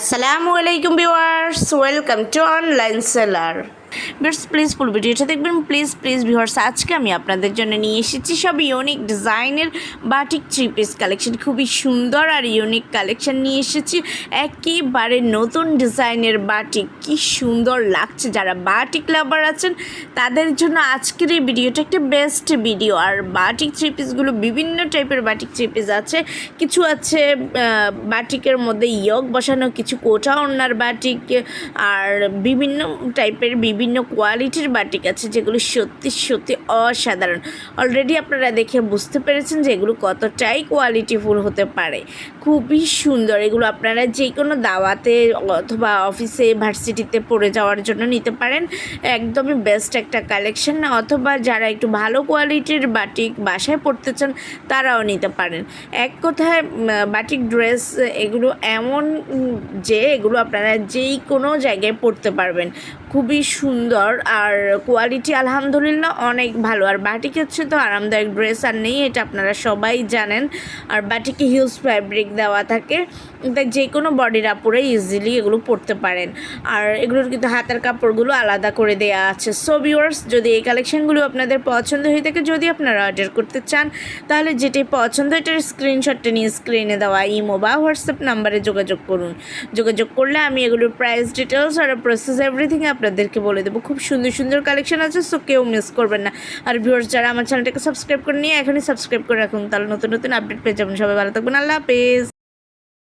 আসসালামু আলাইকুম viewers welcome to online seller buyers please full ভিডিওটা দেখবেন। প্লিজ প্লিজ ভিউয়ার্স আজকে আমি আপনাদের জন্য নিয়ে এসেছি সব ইউনিক ডিজাইনের বাটিক থ্রি পিস কালেকশন খুবই সুন্দর আর ইউনিক কালেকশন নিয়ে এসেছি। একেবারে নতুন ডিজাইনের বাটিক কি সুন্দর লাগছে। যারা বাটিক লাভার আছেন, তাদের জন্য আজকের এই ভিডিওটা একটা বেস্ট ভিডিও আর বাটিক থ্রি পিসগুলো বিভিন্ন টাইপের বাটিক থ্রি পিস আছে। কিছু আছে বাটিকের মধ্যে ইয়ক বসানো, কিছু কোটা ওনার বাটিক আর বিভিন্ন টাইপের বিভিন্ন কোয়ালিটির বাটিক আছে যেগুলো সত্যি সত্যি অসাধারণ। অলরেডি আপনারা দেখে বুঝতে পেরেছেন যে এগুলো কতটাই কোয়ালিটিফুল হতে পারে। খুবই সুন্দর। এগুলো আপনারা যে কোনো দাওয়াতে অথবা অফিসে ভার্সিটিতে পড়ে যাওয়ার জন্য নিতে পারেন। একদমই বেস্ট একটা কালেকশন অথবা যারা একটু ভালো কোয়ালিটির বাটিক বাসায় পড়তে চান, তারাও নিতে পারেন। এক কথায় বাটিক ড্রেস এগুলো এমন যে এগুলো আপনারা যেই কোনো জায়গায় পড়তে পারবেন। খুবই সুন্দর আর কোয়ালিটি আলহামদুলিল্লাহ অনেক ভালো। আর বাটিক হচ্ছে তো আরামদায়ক ড্রেস আর নেই, এটা আপনারা সবাই জানেন। আর বাটিকে হিউজ ফ্যাব্রিক দেওয়া থাকে। তাই যে কোনো বডির আপুরে ইজিলি এগুলো পরতে পারেন। আর এগুলোর কিন্তু হাতের কাপড়গুলো আলাদা করে দেওয়া আছে। সো ভিউয়ার্স যদি এই কালেকশনগুলো আপনাদের পছন্দ হয়ে থাকে, যদি আপনারা অর্ডার করতে চান, তাহলে যেটি পছন্দ এটার স্ক্রিনশটটা নিয়ে স্ক্রিনে দেওয়া, ইমো বা হোয়াটসঅ্যাপ নাম্বারে যোগাযোগ করুন। যোগাযোগ করলে আমি এগুলোর প্রাইস ডিটেলস আর প্রসেস এভরিথিং আপনাদেরকে বলে দেবো। খুব সুন্দর সুন্দর কালেকশন আছে সো কেউ মিস করবেন না। আর ভিউয়ার্স যারা আমার চ্যানেলটাকে সাবস্ক্রাইব করে নিয়ে এখনই সাবস্ক্রাইব করে রাখুন। তাহলে নতুন নতুন আপডেট পেয়ে যাবেন। সবাই ভালো থাকবেন। আল্লাহ হাফেজ।